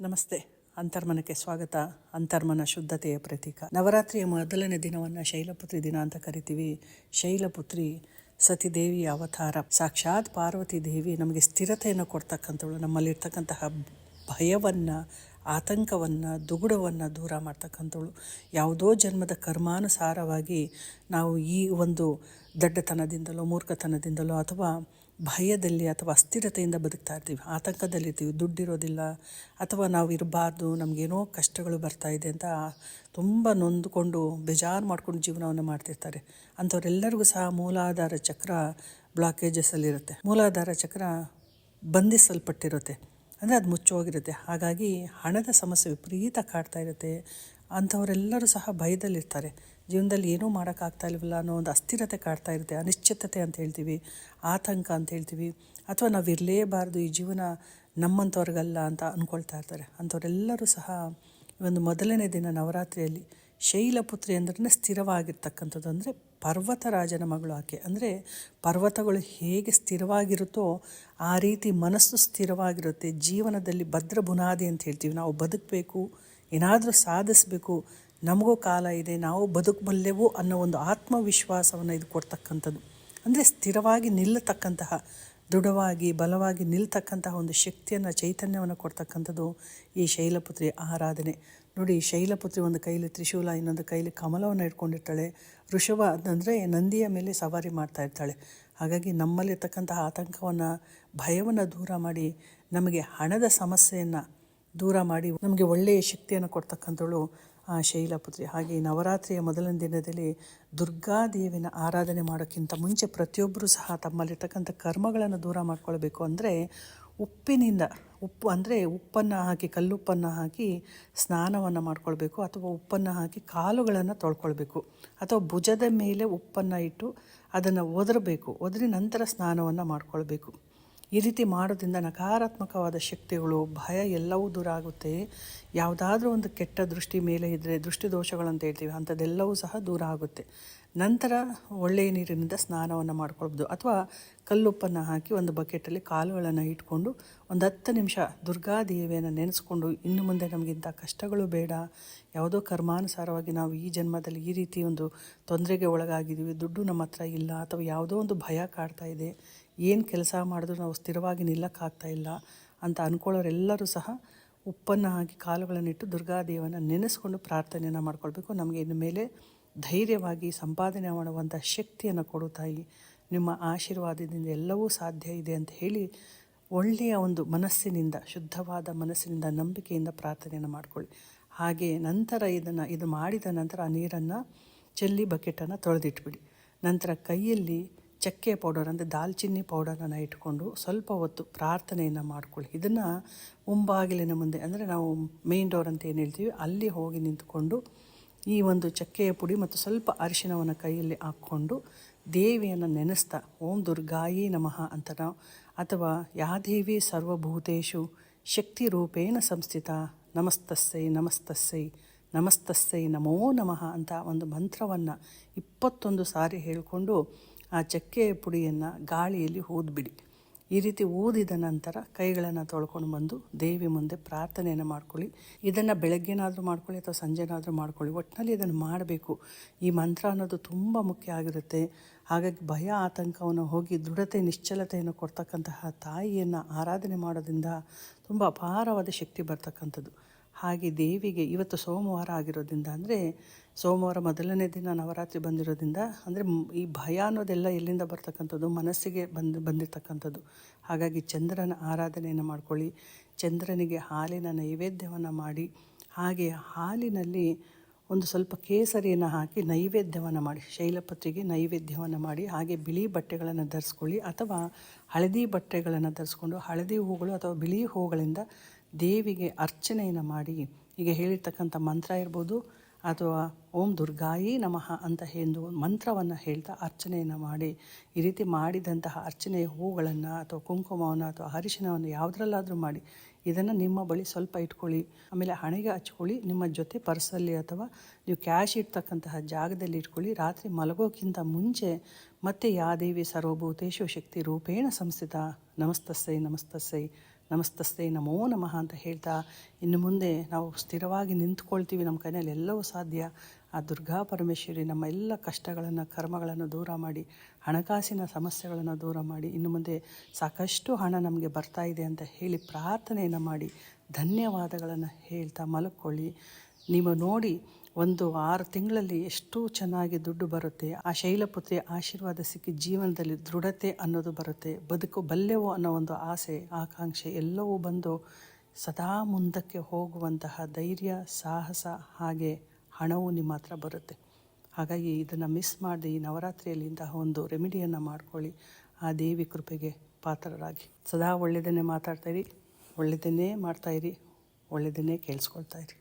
ನಮಸ್ತೆ. ಅಂತರ್ಮನಕ್ಕೆ ಸ್ವಾಗತ. ಅಂತರ್ಮನ ಶುದ್ಧತೆಯ ಪ್ರತೀಕ. ನವರಾತ್ರಿಯ ಮೊದಲನೇ ದಿನವನ್ನು ಶೈಲಪುತ್ರಿ ದಿನ ಅಂತ ಕರಿತೀವಿ. ಶೈಲಪುತ್ರಿ ಸತಿದೇವಿಯ ಅವತಾರ. ಸಾಕ್ಷಾತ್ ಪಾರ್ವತಿ ದೇವಿ ನಮಗೆ ಸ್ಥಿರತೆಯನ್ನು ಕೊಡ್ತಕ್ಕಂಥವಳು. ನಮ್ಮಲ್ಲಿರ್ತಕ್ಕಂತಹ ಭಯವನ್ನು, ಆತಂಕವನ್ನು, ದುಗುಡವನ್ನು ದೂರ ಮಾಡ್ತಕ್ಕಂಥವಳು. ಯಾವುದೋ ಜನ್ಮದ ಕರ್ಮಾನುಸಾರವಾಗಿ ನಾವು ಈ ಒಂದು ದಡ್ಡತನದಿಂದಲೋ, ಮೂರ್ಖತನದಿಂದಲೋ ಅಥವಾ ಭಯದಲ್ಲಿ ಅಥವಾ ಅಸ್ಥಿರತೆಯಿಂದ ಬದುಕ್ತಾ ಇರ್ತೀವಿ, ಆತಂಕದಲ್ಲಿರ್ತೀವಿ, ದುಡ್ಡಿರೋದಿಲ್ಲ ಅಥವಾ ನಾವು ಇರಬಾರ್ದು ನಮಗೇನೋ ಕಷ್ಟಗಳು ಬರ್ತಾ ಇದೆ ಅಂತ ತುಂಬ ನೊಂದುಕೊಂಡು ಬೇಜಾರು ಮಾಡ್ಕೊಂಡು ಜೀವನವನ್ನು ಮಾಡ್ತಿರ್ತಾರೆ. ಅಂಥವರೆಲ್ಲರಿಗೂ ಸಹ ಮೂಲಾಧಾರ ಚಕ್ರ ಬ್ಲಾಕೇಜಸ್ಸಲ್ಲಿರುತ್ತೆ. ಮೂಲಾಧಾರ ಚಕ್ರ ಬಂಧಿಸಲ್ಪಟ್ಟಿರುತ್ತೆ. ಅಂದರೆ ಅದು ಮುಚ್ಚೋಗಿರುತ್ತೆ. ಹಾಗಾಗಿ ಹಣದ ಸಮಸ್ಯೆ ವಿಪರೀತ ಕಾಡ್ತಾ ಇರುತ್ತೆ. ಅಂಥವರೆಲ್ಲರೂ ಸಹ ಭಯದಲ್ಲಿರ್ತಾರೆ. ಜೀವನದಲ್ಲಿ ಏನೂ ಮಾಡೋಕ್ಕಾಗ್ತಾ ಇಲ್ವಲ್ಲ ಅನ್ನೋ ಒಂದು ಅಸ್ಥಿರತೆ ಕಾಡ್ತಾ ಇರುತ್ತೆ, ಅನಿಶ್ಚಿತತೆ ಅಂತ ಹೇಳ್ತೀವಿ, ಆತಂಕ ಅಂತ ಹೇಳ್ತೀವಿ, ಅಥವಾ ನಾವು ಇರಲೇಬಾರ್ದು ಈ ಜೀವನ ನಮ್ಮಂಥವ್ರಿಗಲ್ಲ ಅಂತ ಅಂದ್ಕೊಳ್ತಾ ಇರ್ತಾರೆ. ಅಂಥವರೆಲ್ಲರೂ ಸಹ ಈ ಒಂದು ಮೊದಲನೇ ದಿನ ನವರಾತ್ರಿಯಲ್ಲಿ ಶೈಲಪುತ್ರಿ ಅಂದ್ರೆ ಸ್ಥಿರವಾಗಿರ್ತಕ್ಕಂಥದ್ದು. ಅಂದರೆ ಪರ್ವತರಾಜನ ಮಗಳು ಆಕೆ. ಅಂದರೆ ಪರ್ವತಗಳು ಹೇಗೆ ಸ್ಥಿರವಾಗಿರುತ್ತೋ ಆ ರೀತಿ ಮನಸ್ಸು ಸ್ಥಿರವಾಗಿರುತ್ತೆ. ಜೀವನದಲ್ಲಿ ಭದ್ರ ಬುನಾದಿ ಅಂತ ಹೇಳ್ತೀವಿ. ನಾವು ಬದುಕಬೇಕು ಏನಾದರೂ ಸಾಧಿಸಬೇಕು, ನಮಗೂ ಕಾಲ ಇದೆ, ನಾವು ಬದುಕಬಲ್ಲೆವು ಅನ್ನೋ ಒಂದು ಆತ್ಮವಿಶ್ವಾಸವನ್ನು ಇದು ಕೊಡ್ತಕ್ಕಂಥದ್ದು. ಅಂದರೆ ಸ್ಥಿರವಾಗಿ ನಿಲ್ಲತಕ್ಕಂತಹ, ದೃಢವಾಗಿ, ಬಲವಾಗಿ ನಿಲ್ತಕ್ಕಂತಹ ಒಂದು ಶಕ್ತಿಯನ್ನು, ಚೈತನ್ಯವನ್ನು ಕೊಡ್ತಕ್ಕಂಥದ್ದು ಈ ಶೈಲಪುತ್ರಿ ಆರಾಧನೆ. ನೋಡಿ ಶೈಲಪುತ್ರಿ ಒಂದು ಕೈಲಿ ತ್ರಿಶೂಲ, ಇನ್ನೊಂದು ಕೈಲಿ ಕಮಲವನ್ನು ಇಟ್ಕೊಂಡಿರ್ತಾಳೆ. ಋಷಭ ಅಂದರೆ ನಂದಿಯ ಮೇಲೆ ಸವಾರಿ ಮಾಡ್ತಾ ಇರ್ತಾಳೆ. ಹಾಗಾಗಿ ನಮ್ಮಲ್ಲಿರ್ತಕ್ಕಂತಹ ಆತಂಕವನ್ನು, ಭಯವನ್ನು ದೂರ ಮಾಡಿ ನಮಗೆ ಹಣದ ಸಮಸ್ಯೆಯನ್ನು ದೂರ ಮಾಡಿ ನಮಗೆ ಒಳ್ಳೆಯ ಶಕ್ತಿಯನ್ನು ಕೊಡ್ತಕ್ಕಂಥವಳು, ಆ, ಶೈಲಪುತ್ರಿ. ಹಾಗೆ ನವರಾತ್ರಿಯ ಮೊದಲನೇ ದಿನದಲ್ಲಿ ದುರ್ಗಾದೇವಿನ ಆರಾಧನೆ ಮಾಡೋಕ್ಕಿಂತ ಮುಂಚೆ ಪ್ರತಿಯೊಬ್ಬರೂ ಸಹ ತಮ್ಮಲ್ಲಿರ್ತಕ್ಕಂಥ ಕರ್ಮಗಳನ್ನು ದೂರ ಮಾಡ್ಕೊಳ್ಬೇಕು ಅಂದರೆ ಉಪ್ಪಿನಿಂದ ಉಪ್ಪು, ಅಂದರೆ ಉಪ್ಪನ್ನು ಹಾಕಿ, ಕಲ್ಲುಪ್ಪನ್ನು ಹಾಕಿ ಸ್ನಾನವನ್ನು ಮಾಡ್ಕೊಳ್ಬೇಕು ಅಥವಾ ಉಪ್ಪನ್ನು ಹಾಕಿ ಕಾಲುಗಳನ್ನು ತೊಳ್ಕೊಳ್ಬೇಕು. ಅಥವಾ ಭುಜದ ಮೇಲೆ ಉಪ್ಪನ್ನು ಇಟ್ಟು ಅದನ್ನು ಒದರಬೇಕು. ಒದರಿ ನಂತರ ಸ್ನಾನವನ್ನು ಮಾಡ್ಕೊಳ್ಬೇಕು. ಈ ರೀತಿ ಮಾಡೋದ್ರಿಂದ ನಕಾರಾತ್ಮಕವಾದ ಶಕ್ತಿಗಳು, ಭಯ ಎಲ್ಲವೂ ದೂರ ಆಗುತ್ತೆ. ಯಾವುದಾದ್ರೂ ಒಂದು ಕೆಟ್ಟ ದೃಷ್ಟಿ ಮೇಲೆ ಇದ್ದರೆ ದೃಷ್ಟಿ ದೋಷಗಳಂತ ಹೇಳ್ತೀವಿ, ಅಂಥದ್ದೆಲ್ಲವೂ ಸಹ ದೂರ ಆಗುತ್ತೆ. ನಂತರ ಒಳ್ಳೆಯ ನೀರಿನಿಂದ ಸ್ನಾನವನ್ನು ಮಾಡ್ಕೊಳ್ಬೋದು ಅಥವಾ ಕಲ್ಲುಪ್ಪನ್ನು ಹಾಕಿ ಒಂದು ಬಕೆಟಲ್ಲಿ ಕಾಲುಗಳನ್ನು ಇಟ್ಕೊಂಡು ಒಂದು ಹತ್ತು ನಿಮಿಷ ದುರ್ಗಾದೇವಿಯನ್ನು ನೆನೆಸ್ಕೊಂಡು, ಇನ್ನು ಮುಂದೆ ನಮಗಿಂತ ಕಷ್ಟಗಳು ಬೇಡ. ಯಾವುದೋ ಕರ್ಮಾನುಸಾರವಾಗಿ ನಾವು ಈ ಜನ್ಮದಲ್ಲಿ ಈ ರೀತಿ ಒಂದು ತೊಂದರೆಗೆ ಒಳಗಾಗಿದ್ದೀವಿ, ದುಡ್ಡು ನಮ್ಮ ಹತ್ರ ಇಲ್ಲ, ಅಥವಾ ಯಾವುದೋ ಒಂದು ಭಯ ಕಾಡ್ತಾ ಇದೆ. ಏನು ಕೆಲಸ ಮಾಡಿದ್ರು ನಾವು ಸ್ಥಿರವಾಗಿ ನಿಲ್ಲಕ್ಕಾಗ್ತಾ ಇಲ್ಲ ಅಂತ ಅಂದ್ಕೊಳ್ಳೋರೆಲ್ಲರೂ ಸಹ ಉಪ್ಪನ್ನು ಹಾಕಿ ಕಾಲುಗಳನ್ನಿಟ್ಟು ದುರ್ಗಾದೇವನ ನೆನೆಸ್ಕೊಂಡು ಪ್ರಾರ್ಥನೆಯನ್ನು ಮಾಡ್ಕೊಳ್ಬೇಕು. ನಮಗೆ ಇನ್ನು ಮೇಲೆ ಧೈರ್ಯವಾಗಿ ಸಂಪಾದನೆ ಮಾಡುವಂಥ ಶಕ್ತಿಯನ್ನು ಕೊಡು ತಾಯಿ. ನಿಮ್ಮ ಆಶೀರ್ವಾದದಿಂದ ಎಲ್ಲವೂ ಸಾಧ್ಯ ಇದೆ ಅಂತ ಹೇಳಿ ಒಳ್ಳೆಯ ಒಂದು ಮನಸ್ಸಿನಿಂದ, ಶುದ್ಧವಾದ ಮನಸ್ಸಿನಿಂದ, ನಂಬಿಕೆಯಿಂದ ಪ್ರಾರ್ಥನೆಯನ್ನು ಮಾಡ್ಕೊಳ್ಳಿ. ಹಾಗೆ ನಂತರ ಇದನ್ನು, ಇದು ಮಾಡಿದ ನಂತರ ಆ ನೀರನ್ನು ಚೆಲ್ಲಿ ಬಕೆಟನ್ನು ತೊಳೆದಿಟ್ಬಿಡಿ. ನಂತರ ಕೈಯಲ್ಲಿ ಚಕ್ಕೆ ಪೌಡರ್ ಅಂದರೆ ದಾಲ್ಚಿನ್ನಿ ಪೌಡರನ್ನು ಇಟ್ಕೊಂಡು ಸ್ವಲ್ಪ ಹೊತ್ತು ಪ್ರಾರ್ಥನೆಯನ್ನು ಮಾಡ್ಕೊಳ್ಳಿ. ಇದನ್ನು ಮುಂಬಾಗಿಲಿನ ಮುಂದೆ ಅಂದರೆ ನಾವು ಮೇನ್ ಡೋರ್ ಅಂತ ಏನು ಹೇಳ್ತೀವಿ, ಅಲ್ಲಿ ಹೋಗಿ ನಿಂತ್ಕೊಂಡು ಈ ಒಂದು ಚಕ್ಕೆಯ ಪುಡಿ ಮತ್ತು ಸ್ವಲ್ಪ ಅರಿಶಿಣವನ್ನು ಕೈಯಲ್ಲಿ ಹಾಕ್ಕೊಂಡು ದೇವಿಯನ್ನು ನೆನೆಸ್ತಾ, ಓಂ ದುರ್ಗಾಯಿ ನಮಃ ಅಂತ ನಾವು, ಅಥವಾ ಯಾದೇವಿ ಸರ್ವಭೂತೇಶು ಶಕ್ತಿ ರೂಪೇಣ ಸಂಸ್ಥಿತ ನಮಸ್ತಸ್ಸೈ ನಮಸ್ತಸ್ಸೈ ನಮಸ್ತಸ್ಸೈ ನಮೋ ನಮಃ ಅಂತ ಒಂದು ಮಂತ್ರವನ್ನು ಇಪ್ಪತ್ತೊಂದು ಸಾರಿ ಹೇಳಿಕೊಂಡು ಆ ಚಕ್ಕೆ ಪುಡಿಯನ್ನು ಗಾಳಿಯಲ್ಲಿ ಊದ್ಬಿಡಿ ಈ ರೀತಿ ಊದಿದ ನಂತರ ಕೈಗಳನ್ನು ತೊಳ್ಕೊಂಡು ಬಂದು ದೇವಿ ಮುಂದೆ ಪ್ರಾರ್ಥನೆಯನ್ನು ಮಾಡ್ಕೊಳ್ಳಿ. ಇದನ್ನು ಬೆಳಗ್ಗೆನಾದರೂ ಮಾಡ್ಕೊಳ್ಳಿ ಅಥವಾ ಸಂಜೆನಾದರೂ ಮಾಡ್ಕೊಳ್ಳಿ. ಒಟ್ಟಿನಲ್ಲಿ ಇದನ್ನು ಮಾಡಬೇಕು. ಈ ಮಂತ್ರ ಅನ್ನೋದು ತುಂಬ ಮುಖ್ಯ ಆಗಿರುತ್ತೆ. ಹಾಗಾಗಿ ಭಯ, ಆತಂಕವನ್ನು ಹೋಗಿ ದೃಢತೆ, ನಿಶ್ಚಲತೆಯನ್ನು ಕೊಡ್ತಕ್ಕಂತಹ ತಾಯಿಯನ್ನು ಆರಾಧನೆ ಮಾಡೋದ್ರಿಂದ ತುಂಬ ಅಪಾರವಾದ ಶಕ್ತಿ ಬರ್ತಕ್ಕಂಥದ್ದು. ಹಾಗೆ ದೇವಿಗೆ ಇವತ್ತು ಸೋಮವಾರ ಆಗಿರೋದ್ರಿಂದ ಅಂದರೆ ಸೋಮವಾರ ಮೊದಲನೇ ದಿನ ನವರಾತ್ರಿ ಬಂದಿರೋದ್ರಿಂದ ಅಂದರೆ ಈ ಭಯ ಅನ್ನೋದೆಲ್ಲ ಎಲ್ಲಿಂದ ಬರ್ತಕ್ಕಂಥದ್ದು? ಮನಸ್ಸಿಗೆ ಬಂದು, ಬಂದಿರತಕ್ಕಂಥದ್ದು. ಹಾಗಾಗಿ ಚಂದ್ರನ ಆರಾಧನೆಯನ್ನು ಮಾಡ್ಕೊಳ್ಳಿ. ಚಂದ್ರನಿಗೆ ಹಾಲಿನ ನೈವೇದ್ಯವನ್ನು ಮಾಡಿ. ಹಾಗೆ ಹಾಲಿನಲ್ಲಿ ಒಂದು ಸ್ವಲ್ಪ ಕೇಸರಿಯನ್ನು ಹಾಕಿ ನೈವೇದ್ಯವನ್ನು ಮಾಡಿ. ಶೈಲಪತ್ರಿಗೆ ನೈವೇದ್ಯವನ್ನು ಮಾಡಿ. ಹಾಗೆ ಬಿಳಿ ಬಟ್ಟೆಗಳನ್ನು ಧರಿಸ್ಕೊಳ್ಳಿ. ಅಥವಾ ಹಳದಿ ಬಟ್ಟೆಗಳನ್ನು ಧರಿಸ್ಕೊಂಡು ಹಳದಿ ಹೂಗಳು ಅಥವಾ ಬಿಳಿ ಹೂಗಳಿಂದ ದೇವಿಗೆ ಅರ್ಚನೆಯನ್ನು ಮಾಡಿ ಈಗ ಹೇಳಿರ್ತಕ್ಕಂಥ ಮಂತ್ರ ಇರ್ಬೋದು ಅಥವಾ ಓಂ ದುರ್ಗಾಯಿ ನಮಃ ಅಂತ ಎಂದು ಮಂತ್ರವನ್ನು ಹೇಳ್ತಾ ಅರ್ಚನೆಯನ್ನು ಮಾಡಿ ಈ ರೀತಿ ಮಾಡಿದಂತಹ ಅರ್ಚನೆಯ ಹೂಗಳನ್ನು ಅಥವಾ ಕುಂಕುಮವನ್ನು ಅಥವಾ ಅರಿಶಿನವನ್ನು ಯಾವುದ್ರಲ್ಲಾದರೂ ಮಾಡಿ ಇದನ್ನು ನಿಮ್ಮ ಬಳಿ ಸ್ವಲ್ಪ ಇಟ್ಕೊಳ್ಳಿ, ಆಮೇಲೆ ಹಣೆಗೆ ಹಚ್ಕೊಳ್ಳಿ, ನಿಮ್ಮ ಜೊತೆ ಪರ್ಸಲ್ಲಿ ಅಥವಾ ನೀವು ಕ್ಯಾಶ್ ಇಡ್ತಕ್ಕಂತಹ ಜಾಗದಲ್ಲಿ ಇಟ್ಕೊಳ್ಳಿ, ರಾತ್ರಿ ಮಲಗೋಕ್ಕಿಂತ ಮುಂಚೆ ಮತ್ತೆ ಯಾದೇವಿ ಸರ್ವಭೂತೇಶು ಶಕ್ತಿ ರೂಪೇಣ ಸಂಸ್ಥಿತ ನಮಸ್ತಸ್ಸೈ ನಮಸ್ತಸ್ಸೈ. ನಮಸ್ತಸ್ತೆ, ನಮೋ ನಮಃ ಅಂತ ಹೇಳ್ತಾ ಇನ್ನು ಮುಂದೆ ನಾವು ಸ್ಥಿರವಾಗಿ ನಿಂತ್ಕೊಳ್ತೀವಿ ನಮ್ಮ ಕೈನಲ್ಲಿ ಎಲ್ಲವೂ ಸಾಧ್ಯ. ಆ ದುರ್ಗಾ ಪರಮೇಶ್ವರಿ ನಮ್ಮ ಎಲ್ಲ ಕಷ್ಟಗಳನ್ನು, ಕರ್ಮಗಳನ್ನು ದೂರ ಮಾಡಿ, ಹಣಕಾಸಿನ ಸಮಸ್ಯೆಗಳನ್ನು ದೂರ ಮಾಡಿ, ಇನ್ನು ಮುಂದೆ ಸಾಕಷ್ಟು ಹಣ ನಮಗೆ ಬರ್ತಾ ಇದೆ ಅಂತ ಹೇಳಿ ಪ್ರಾರ್ಥನೆಯನ್ನು ಮಾಡಿ, ಧನ್ಯವಾದಗಳನ್ನು ಹೇಳ್ತಾ ಮಲ್ಕೊಳ್ಳಿ. ನೀವು ನೋಡಿ ಒಂದು ಆರು ತಿಂಗಳಲ್ಲಿ ಎಷ್ಟು ಚೆನ್ನಾಗಿ ದುಡ್ಡು ಬರುತ್ತೆ, ಆ ಶೈಲಪುತ್ರಿ ಆಶೀರ್ವಾದ ಸಿಕ್ಕಿ ಜೀವನದಲ್ಲಿ ದೃಢತೆ ಅನ್ನೋದು ಬರುತ್ತೆ, ಬದುಕು ಬಲ್ಲೆವು ಅನ್ನೋ ಒಂದು ಆಸೆ, ಆಕಾಂಕ್ಷೆ ಎಲ್ಲವೂ ಬಂದು ಸದಾ ಮುಂದಕ್ಕೆ ಹೋಗುವಂತಹ ಧೈರ್ಯ, ಸಾಹಸ ಹಾಗೆ ಹಣವು ನಿಮ್ಮ ಹತ್ರ ಬರುತ್ತೆ. ಹಾಗಾಗಿ ಇದನ್ನು ಮಿಸ್ ಮಾಡದೆ ಈ ನವರಾತ್ರಿಯಲ್ಲಿ ಇಂತಹ ಒಂದು ರೆಮಿಡಿಯನ್ನು ಮಾಡ್ಕೊಳ್ಳಿ. ಆ ದೇವಿ ಕೃಪೆಗೆ ಪಾತ್ರರಾಗಿ. ಸದಾ ಒಳ್ಳೆಯದನ್ನೇ ಮಾತಾಡ್ತಾಯಿರಿ ಒಳ್ಳೆಯದನ್ನೇ ಮಾಡ್ತಾಯಿರಿ ಒಳ್ಳೆಯದನ್ನೇ ಕೇಳಿಸ್ಕೊಳ್ತಾಯಿರಿ